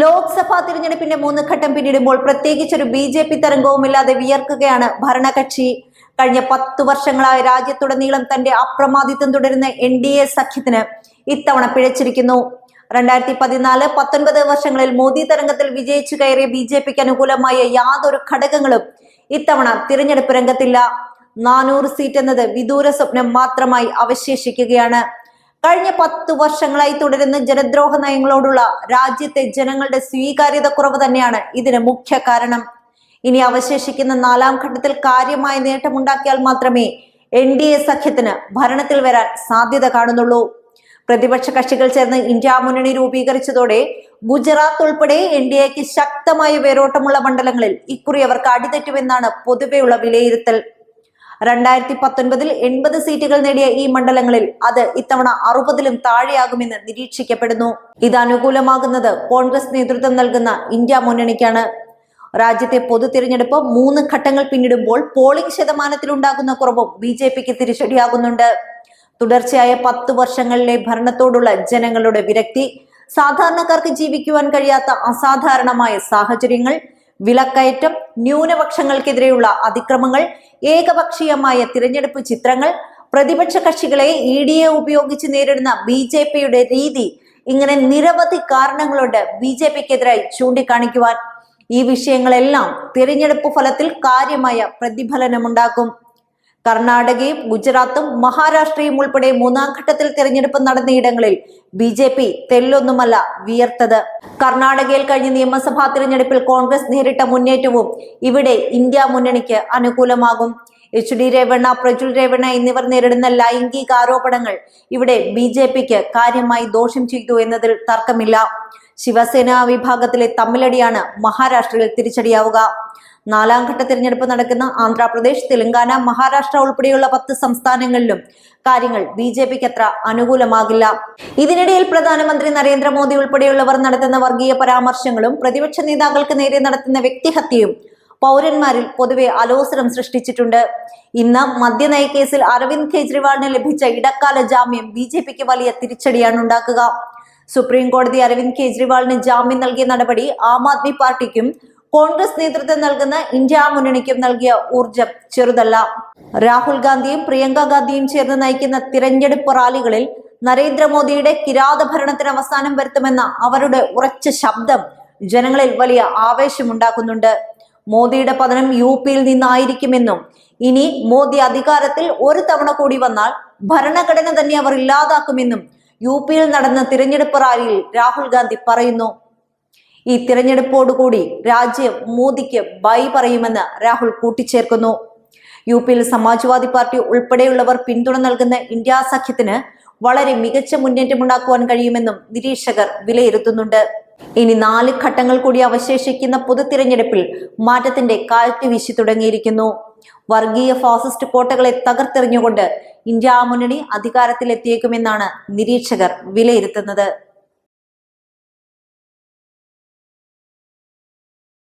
ലോക്സഭാ തിരഞ്ഞെടുപ്പിന്റെ മൂന്ന് ഘട്ടം പിന്നിടുമ്പോൾ പ്രത്യേകിച്ചൊരു ബി ജെ പി തരംഗവുമില്ലാതെ വിയർക്കുകയാണ് ഭരണകക്ഷി. കഴിഞ്ഞ പത്തു വർഷങ്ങളായി രാജ്യത്തുടനീളം തന്റെ അപ്രമാദിത്വം തുടരുന്ന എൻ ഡി എ സഖ്യത്തിന് ഇത്തവണ പിഴച്ചിരിക്കുന്നു. രണ്ടായിരത്തി പതിനാല് പത്തൊൻപത് വർഷങ്ങളിൽ മോദി തരംഗത്തിൽ വിജയിച്ചു കയറിയ ബി ജെ പിക്ക് അനുകൂലമായ യാതൊരു ഘടകങ്ങളും ഇത്തവണ തിരഞ്ഞെടുപ്പ് രംഗത്തില്ല. നാനൂറ് സീറ്റ് എന്നത് വിദൂര സ്വപ്നം മാത്രമായി അവശേഷിക്കുകയാണ്. കഴിഞ്ഞ പത്ത് വർഷങ്ങളായി തുടരുന്ന ജനദ്രോഹ നയങ്ങളോടുള്ള രാജ്യത്തെ ജനങ്ങളുടെ സ്വീകാര്യത കുറവ് തന്നെയാണ് ഇതിന് മുഖ്യ കാരണം. ഇനി അവശേഷിക്കുന്ന നാലാം ഘട്ടത്തിൽ കാര്യമായ നേട്ടമുണ്ടാക്കിയാൽ മാത്രമേ എൻ ഡി എ സഖ്യത്തിന് ഭരണത്തിൽ വരാൻ സാധ്യത കാണുന്നുള്ളൂ. പ്രതിപക്ഷ കക്ഷികൾ ചേർന്ന് ഇന്ത്യ മുന്നണി രൂപീകരിച്ചതോടെ ഗുജറാത്ത് ഉൾപ്പെടെ എൻ ഡി എക്ക് ശക്തമായ വേരോട്ടമുള്ള മണ്ഡലങ്ങളിൽ ഇക്കുറി അവർക്ക് അടിതെറ്റുമെന്നാണ് പൊതുവെയുള്ള വിലയിരുത്തൽ. രണ്ടായിരത്തി പത്തൊൻപതിൽ എൺപത് സീറ്റുകൾ നേടിയ ഈ മണ്ഡലങ്ങളിൽ അത് ഇത്തവണ അറുപതിലും താഴെയാകുമെന്ന് നിരീക്ഷിക്കപ്പെടുന്നു. ഇത് അനുകൂലമാകുന്നത് കോൺഗ്രസ് നേതൃത്വം നൽകുന്ന ഇന്ത്യ മുന്നണിക്കാണ്. രാജ്യത്തെ പൊതു തിരഞ്ഞെടുപ്പ് മൂന്ന് ഘട്ടങ്ങൾ പിന്നിടുമ്പോൾ പോളിംഗ് ശതമാനത്തിലുണ്ടാകുന്ന കുറവും ബി ജെ പിക്ക് തിരിച്ചടിയാകുന്നുണ്ട്. തുടർച്ചയായ പത്ത് വർഷങ്ങളിലെ ഭരണത്തോടുള്ള ജനങ്ങളുടെ വിരക്തി സാധാരണക്കാർക്ക് ജീവിക്കുവാൻ കഴിയാത്ത അസാധാരണമായ സാഹചര്യങ്ങൾ വിലക്കയറ്റം ന്യൂനപക്ഷങ്ങൾക്കെതിരെയുള്ള അതിക്രമങ്ങൾ ഏകപക്ഷീയമായ തിരഞ്ഞെടുപ്പ് ചിത്രങ്ങൾ പ്രതിപക്ഷ കക്ഷികളെ ഇ ഡി എ ഉപയോഗിച്ച് നേരിടുന്ന ബി ജെ പിയുടെ രീതി ഇങ്ങനെ നിരവധി കാരണങ്ങളുണ്ട് ബി ജെ പിക്കെതിരായി ചൂണ്ടിക്കാണിക്കുവാൻ. ഈ വിഷയങ്ങളെല്ലാം തിരഞ്ഞെടുപ്പ് ഫലത്തിൽ കാര്യമായ പ്രതിഫലനമുണ്ടാക്കും. കർണാടകയും ഗുജറാത്തും മഹാരാഷ്ട്രയും ഉൾപ്പെടെ മൂന്നാം ഘട്ടത്തിൽ തെരഞ്ഞെടുപ്പ് നടന്നയിടങ്ങളിൽ ബി ജെ പി തെല്ലൊന്നുമല്ല വിയർത്തത്. കർണാടകയിൽ കഴിഞ്ഞ നിയമസഭാ തിരഞ്ഞെടുപ്പിൽ കോൺഗ്രസ് നേരിട്ട മുന്നേറ്റവും ഇവിടെ ഇന്ത്യ മുന്നണിക്ക് അനുകൂലമാകും. എച്ച് ഡി രേവണ്ണ പ്രജുൽ രേവണ്ണ എന്നിവർ നേരിടുന്ന ലൈംഗിക ആരോപണങ്ങൾ ഇവിടെ ബി ജെ പിക്ക് കാര്യമായി ദോഷം ചെയ്തു എന്നതിൽ തർക്കമില്ല. ശിവസേന വിഭാഗത്തിലെ തമ്മിലടിയാണ് മഹാരാഷ്ട്രയിൽ തിരിച്ചടിയാവുക. നാലാം ഘട്ട തിരഞ്ഞെടുപ്പ് നടക്കുന്ന ആന്ധ്രാപ്രദേശ് തെലങ്കാന മഹാരാഷ്ട്ര ഉൾപ്പെടെയുള്ള പത്ത് സംസ്ഥാനങ്ങളിലും കാര്യങ്ങൾ ബി ജെ പിക്ക് അത്ര അനുകൂലമാകില്ല. ഇതിനിടയിൽ പ്രധാനമന്ത്രി നരേന്ദ്രമോദി ഉൾപ്പെടെയുള്ളവർ നടത്തുന്ന വർഗീയ പരാമർശങ്ങളും പ്രതിപക്ഷ നേതാക്കൾക്ക് നേരെ നടത്തുന്ന വ്യക്തിഹത്യയും പൗരന്മാരിൽ പൊതുവെ അലോസരം സൃഷ്ടിച്ചിട്ടുണ്ട്. ഇന്ന് മദ്യനയ കേസിൽ അരവിന്ദ് കെജ്രിവാളിന് ലഭിച്ച ഇടക്കാല ജാമ്യം ബി ജെ പിക്ക് വലിയ തിരിച്ചടിയാണ് ഉണ്ടാക്കുക. സുപ്രീം കോടതി അരവിന്ദ് കെജ്രിവാളിന് ജാമ്യം നൽകിയ നടപടി ആം ആദ്മി പാർട്ടിക്കും കോൺഗ്രസ് നേതൃത്വം നൽകുന്ന ഇന്ത്യ മുന്നണിക്കും നൽകിയ ഊർജം ചെറുതല്ല. രാഹുൽ ഗാന്ധിയും പ്രിയങ്ക ഗാന്ധിയും ചേർന്ന് നയിക്കുന്ന തിരഞ്ഞെടുപ്പ് റാലികളിൽ നരേന്ദ്രമോദിയുടെ കിരാത ഭരണത്തിന് അവസാനം വരുത്തുമെന്ന അവരുടെ ഉറച്ച ശബ്ദം ജനങ്ങളിൽ വലിയ ആവേശമുണ്ടാക്കുന്നുണ്ട്. മോദിയുടെ പതനം യു പിയിൽ നിന്നായിരിക്കുമെന്നും ഇനി മോദി അധികാരത്തിൽ ഒരു തവണ കൂടി വന്നാൽ ഭരണഘടന തന്നെ അവർ ഇല്ലാതാക്കുമെന്നും യു പിയിൽ നടന്ന തിരഞ്ഞെടുപ്പ് റാലിയിൽ രാഹുൽ ഗാന്ധി പറയുന്നു. ഈ തിരഞ്ഞെടുപ്പോടുകൂടി രാജ്യം മോദിക്ക് ബൈ പറയുമെന്ന് രാഹുൽ കൂട്ടിച്ചേർക്കുന്നു. യു പിയിൽ സമാജ്വാദി പാർട്ടി ഉൾപ്പെടെയുള്ളവർ പിന്തുണ നൽകുന്ന ഇന്ത്യ സഖ്യത്തിന് വളരെ മികച്ച മുന്നേറ്റമുണ്ടാക്കുവാൻ കഴിയുമെന്നും നിരീക്ഷകർ വിലയിരുത്തുന്നുണ്ട്. ഇനി നാല് ഘട്ടങ്ങൾ കൂടി അവശേഷിക്കുന്ന പൊതു തിരഞ്ഞെടുപ്പിൽ മാറ്റത്തിന്റെ കാറ്റ് വീശി തുടങ്ങിയിരിക്കുന്നു. വർഗീയ ഫാസിസ്റ്റ് കോട്ടകളെ തകർത്തെറിഞ്ഞുകൊണ്ട് ഇന്ത്യ മുന്നണി അധികാരത്തിലെത്തിയേക്കുമെന്നാണ് നിരീക്ഷകർ വിലയിരുത്തുന്നത്.